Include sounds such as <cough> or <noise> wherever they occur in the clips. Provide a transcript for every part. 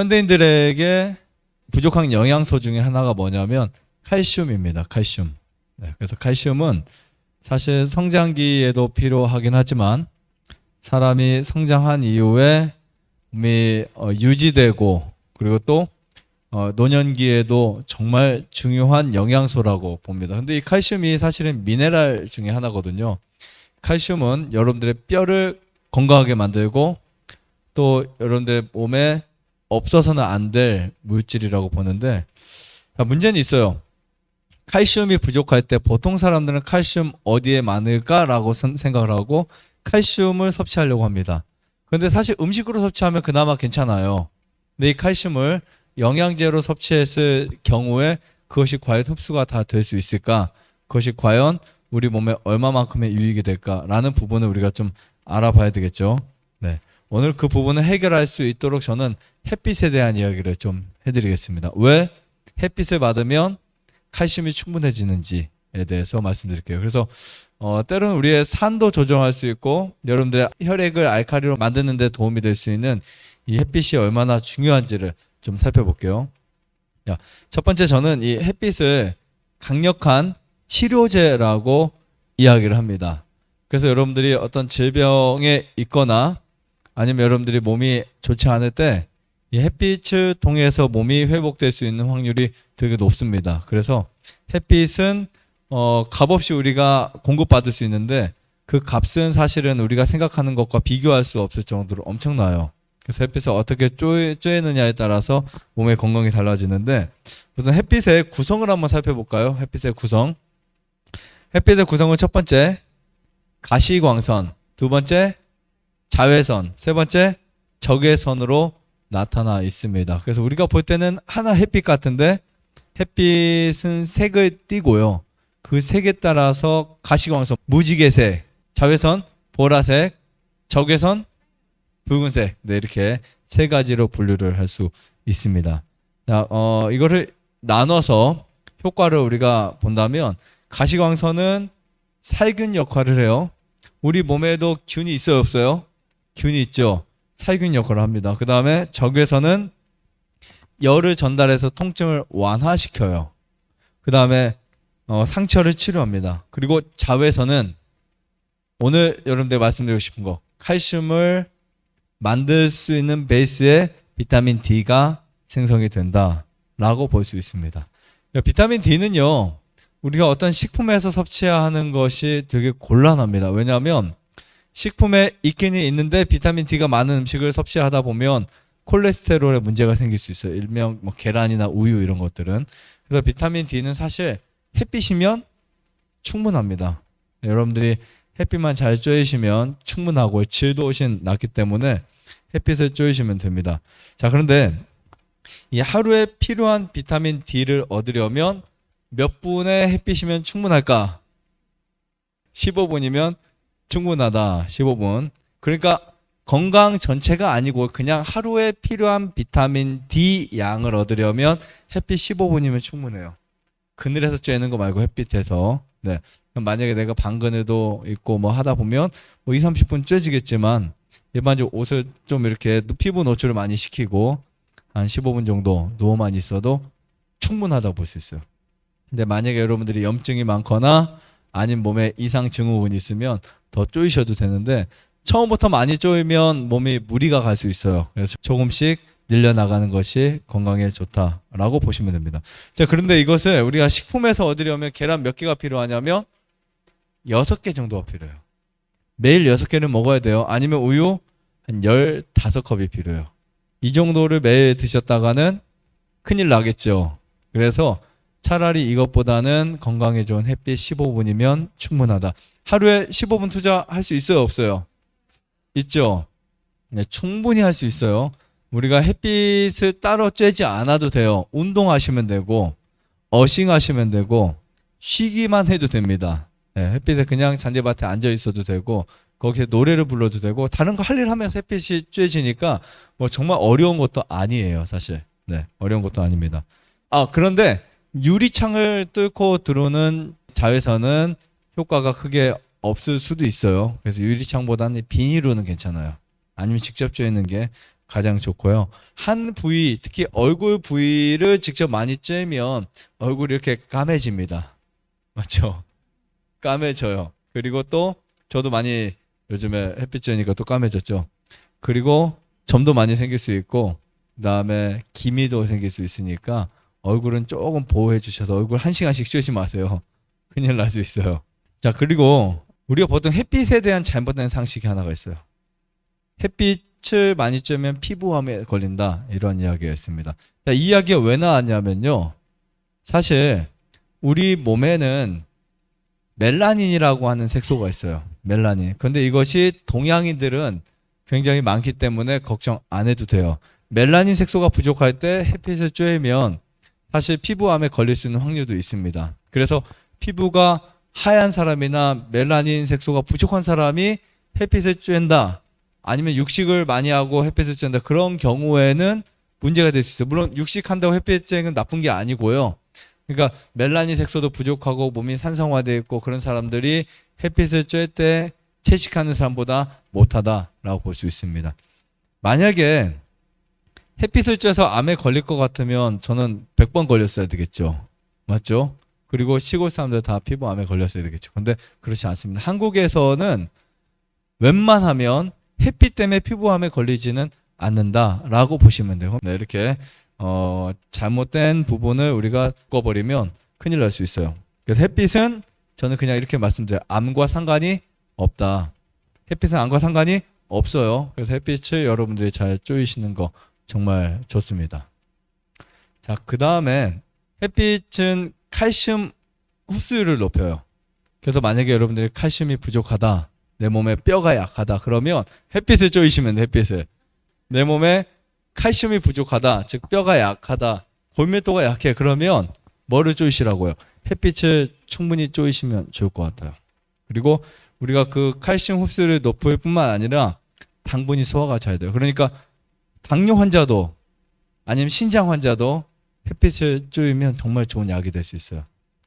현대인들에게 부족한 영양소 중에 하나가 뭐냐면 칼슘입니다. 칼슘. 네, 그래서 칼슘은 사실 성장기에도 필요하긴 하지만 사람이 성장한 이후에 몸이 어, 유지되고 그리고 또 어, 노년기에도 정말 중요한 영양소라고 봅니다. 근데 이 칼슘이 사실은 미네랄 중에 하나거든요. 칼슘은 여러분들의 뼈를 건강하게 만들고 또 여러분들 몸에 없어서는 안 될 물질이라고 보는데 자, 문제는 있어요. 칼슘이 부족할 때 보통 사람들은 칼슘 어디에 많을까라고 선- 생각을 하고 칼슘을 섭취하려고 합니다. 근데 사실 음식으로 섭취하면 그나마 괜찮아요. 근데 이 칼슘을 영양제로 섭취했을 경우에 그것이 과연 흡수가 다 될 수 있을까? 그것이 과연 우리 몸에 얼마만큼의 유익이 될까라는 부분을 우리가 좀 알아봐야 되겠죠. 네. 오늘 그 부분을 해결할 수 있도록 저는 햇빛에 대한 이야기를 좀 해드리겠습니다. 왜 햇빛을 받으면 칼슘이 충분해지는지에 대해서 말씀드릴게요. 그래서 어, 때로는 우리의 산도 조정할 수 있고 여러분들의 혈액을 알칼리로 만드는 데 도움이 될 수 있는 이 햇빛이 얼마나 중요한지를 좀 살펴볼게요. 야, 첫 번째 저는 이 햇빛을 강력한 치료제라고 이야기를 합니다. 그래서 여러분들이 어떤 질병에 있거나 아니면 여러분들이 몸이 좋지 않을 때 이 햇빛을 통해서 몸이 회복될 수 있는 확률이 되게 높습니다. 그래서 햇빛은 어, 값없이 우리가 공급받을 수 있는데 그 값은 사실은 우리가 생각하는 것과 비교할 수 없을 정도로 엄청나요. 그래서 햇빛을 어떻게 쪼, 쪼이느냐에 따라서 몸의 건강이 달라지는데 우선 햇빛의 구성을 한번 살펴볼까요? 햇빛의 구성. 햇빛의 구성은 첫 번째 가시광선, 두 번째 자외선, 세 번째 적외선으로 나타나 있습니다. 그래서 우리가 볼 때는 하나 햇빛 같은데 햇빛은 색을 띠고요. 그 색에 따라서 가시광선 무지개색, 자외선 보라색, 적외선 붉은색 네 이렇게 세 가지로 분류를 할 수 있습니다. 자, 어 이거를 나눠서 효과를 우리가 본다면 가시광선은 살균 역할을 해요. 우리 몸에도 균이 있어요, 없어요? 균이 있죠. 살균 역할을 합니다. 그 다음에 적외선은 열을 전달해서 통증을 완화시켜요. 그 다음에 어, 상처를 치료합니다. 그리고 자외선은 오늘 여러분들 말씀드리고 싶은 거 칼슘을 만들 수 있는 베이스에 비타민 D가 생성이 된다라고 볼 수 있습니다. 야, 비타민 D는요 우리가 어떤 식품에서 섭취해야 하는 것이 되게 곤란합니다. 왜냐하면 식품에 있기는 있는데 비타민 D가 많은 음식을 섭취하다 보면 콜레스테롤에 문제가 생길 수 있어요. 일명 뭐 계란이나 우유 이런 것들은. 그래서 비타민 D는 사실 햇빛이면 충분합니다. 여러분들이 햇빛만 잘 쬐시면 충분하고 질도 훨씬 낮기 때문에 햇빛을 쬐시면 됩니다. 자, 그런데 이 하루에 필요한 비타민 D를 얻으려면 몇 분의 햇빛이면 충분할까? 15분이면 충분하다. 15분. 그러니까 건강 전체가 아니고 그냥 하루에 필요한 비타민 D 양을 얻으려면 햇빛 15분이면 충분해요. 그늘에서 쬐는 거 말고 햇빛에서. 네. 만약에 내가 방그늘도 있고 뭐 하다 보면 뭐 2, 30분 쬐지겠지만 일반적으로 옷을 좀 이렇게 피부 노출을 많이 시키고 한 15분 정도 누워만 있어도 충분하다고 볼 수 있어요. 근데 만약에 여러분들이 염증이 많거나 아니면 몸에 이상 증후군이 있으면 더 쪼이셔도 되는데 처음부터 많이 쪼이면 몸이 무리가 갈 수 있어요. 그래서 조금씩 늘려나가는 것이 건강에 좋다라고 보시면 됩니다. 자, 그런데 이것을 우리가 식품에서 얻으려면 계란 몇 개가 필요하냐면 여섯 개 정도가 필요해요. 매일 여섯 개는 먹어야 돼요. 아니면 우유 한 열다섯 컵이 필요해요. 이 정도를 매일 드셨다가는 큰일 나겠죠. 그래서 차라리 이것보다는 건강에 좋은 햇빛 15분이면 충분하다. 하루에 15분 투자할 수 있어요, 없어요? 있죠. 네, 충분히 할 수 있어요. 우리가 햇빛을 따로 쬐지 않아도 돼요. 운동하시면 되고, 어싱하시면 되고, 쉬기만 해도 됩니다. 네, 햇빛에 그냥 잔디밭에 앉아 있어도 되고, 거기에 노래를 불러도 되고, 다른 거 할 일 하면서 햇빛이 쬐지니까, 뭐 정말 어려운 것도 아니에요, 사실. 네, 어려운 것도 아닙니다. 아, 그런데 유리창을 뚫고 들어오는 자외선은 효과가 크게 없을 수도 있어요. 그래서 유리창보다는 비닐로는 괜찮아요. 아니면 직접 쬐는 게 가장 좋고요. 한 부위, 특히 얼굴 부위를 직접 많이 쬐면 얼굴이 이렇게 까매집니다. 맞죠? 까매져요. 그리고 또 저도 많이 요즘에 햇빛 쬐니까 또 까매졌죠. 그리고 점도 많이 생길 수 있고 그다음에 기미도 생길 수 있으니까 얼굴은 조금 보호해 주셔서 얼굴 한 시간씩 쬐지 마세요. 큰일 날 수 있어요. 자, 그리고 우리가 보통 햇빛에 대한 잘못된 상식이 하나가 있어요. 햇빛을 많이 쬐면 피부암에 걸린다. 이런 이야기가 있습니다. 자, 이 이야기가 왜 나왔냐면요. 사실 우리 몸에는 멜라닌이라고 하는 색소가 있어요. 멜라닌. 근데 이것이 동양인들은 굉장히 많기 때문에 걱정 안 해도 돼요. 멜라닌 색소가 부족할 때 햇빛을 쬐면 사실 피부암에 걸릴 수 있는 확률도 있습니다. 그래서 피부가 하얀 사람이나 멜라닌 색소가 부족한 사람이 햇빛을 쬐다 아니면 육식을 많이 하고 햇빛을 쬐다 그런 경우에는 문제가 될 수 있어요. 물론 육식한다고 햇빛 쬐는 나쁜 게 아니고요. 그러니까 멜라닌 색소도 부족하고 몸이 산성화되어 있고 그런 사람들이 햇빛을 쬐 때 채식하는 사람보다 못하다라고 볼 수 있습니다. 만약에 햇빛을 쬐서 암에 걸릴 것 같으면 저는 100번 걸렸어야 되겠죠. 맞죠? 그리고 시골 사람들 다 피부암에 걸렸어야 되겠죠. 근데 그렇지 않습니다. 한국에서는 웬만하면 햇빛 때문에 피부암에 걸리지는 않는다라고 보시면 돼요. 네, 이렇게 어, 잘못된 부분을 우리가 꺼버리면 큰일 날 수 있어요. 그래서 햇빛은 저는 그냥 이렇게 말씀드려요. 암과 상관이 없다. 햇빛은 암과 상관이 없어요. 그래서 햇빛을 여러분들이 잘 쪼이시는 거 정말 좋습니다. 자, 그 다음에 햇빛은 칼슘 흡수율을 높여요. 그래서 만약에 여러분들이 칼슘이 부족하다, 내 몸에 뼈가 약하다, 그러면 햇빛을 쪼이시면 돼, 햇빛을. 내 몸에 칼슘이 부족하다, 즉 뼈가 약하다, 골밀도가 약해, 그러면 뭐를 쪼이시라고요? 햇빛을 충분히 쪼이시면 좋을 것 같아요. 그리고 우리가 그 칼슘 흡수를 높일 뿐만 아니라 당분이 소화가 잘 돼요. 그러니까 당뇨 환자도 아니면 신장 환자도 햇빛을 쪼이면 정말 좋은 약이 될 수 있어요.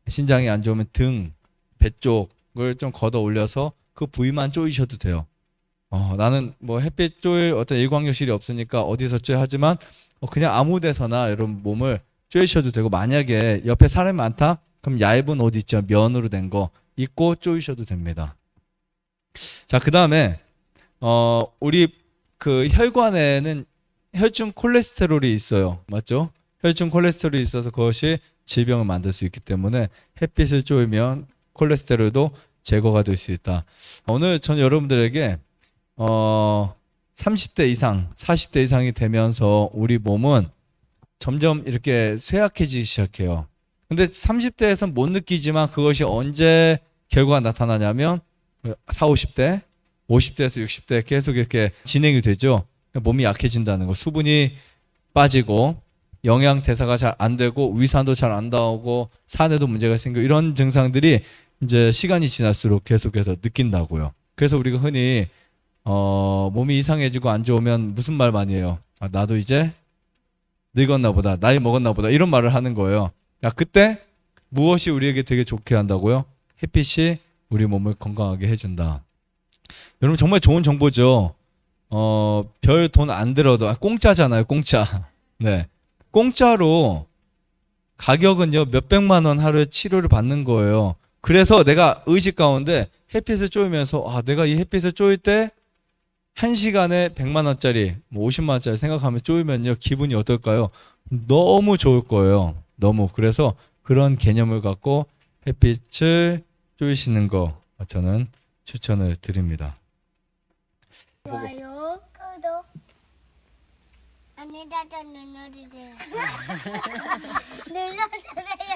신장이 안 좋으면 등, 배 쪽을 좀 걷어 올려서 그 부위만 쪼이셔도 돼요. 어, 나는 뭐 햇빛 쪼일 어떤 일광욕실이 없으니까 어디서 쪼야 하지만 어, 그냥 아무 데서나 여러분 몸을 쪼이셔도 되고 만약에 옆에 사람이 많다? 그럼 얇은 옷 있죠. 면으로 된 거 입고 쪼이셔도 됩니다. 자, 그 다음에 어, 우리 그 혈관에는 혈중 콜레스테롤이 있어요. 맞죠? 혈중 콜레스테롤이 있어서 그것이 질병을 만들 수 있기 때문에 햇빛을 쪼이면 콜레스테롤도 제거가 될 수 있다. 오늘 전 여러분들에게 어 30대 이상, 40대 이상이 되면서 우리 몸은 점점 이렇게 쇠약해지기 시작해요. 근데 30대에선 못 느끼지만 그것이 언제 결과가 나타나냐면 4, 50대, 50대에서 60대 계속 이렇게 진행이 되죠. 몸이 약해진다는 거. 수분이 빠지고 영양 대사가 잘 안 되고 위산도 잘 안 나오고 산에도 문제가 생겨 이런 증상들이 이제 시간이 지날수록 계속해서 느낀다고요. 그래서 우리가 흔히 어 몸이 이상해지고 안 좋으면 무슨 말 많이 해요. 아, 나도 이제 늙었나 보다. 나이 먹었나 보다. 이런 말을 하는 거예요. 야, 그때 무엇이 우리에게 되게 좋게 한다고요? 햇빛이 우리 몸을 건강하게 해준다. 여러분 정말 좋은 정보죠. 어, 별 돈 안 들어도 아, 공짜잖아요, 공짜. <laughs> 네. 공짜로 가격은요, 몇백만 원 하루에 치료를 받는 거예요. 그래서 내가 의식 가운데 햇빛을 쪼이면서 아, 내가 이 햇빛을 쪼일 때 한 시간에 100만 원짜리, 뭐 50만 원짜리 생각하면 쪼이면요, 기분이 어떨까요? 너무 좋을 거예요. 너무. 그래서 그런 개념을 갖고 햇빛을 쪼이시는 거 저는 추천을 드립니다. 좋아요. 안내자도 눌러주세요. 눌러주세요.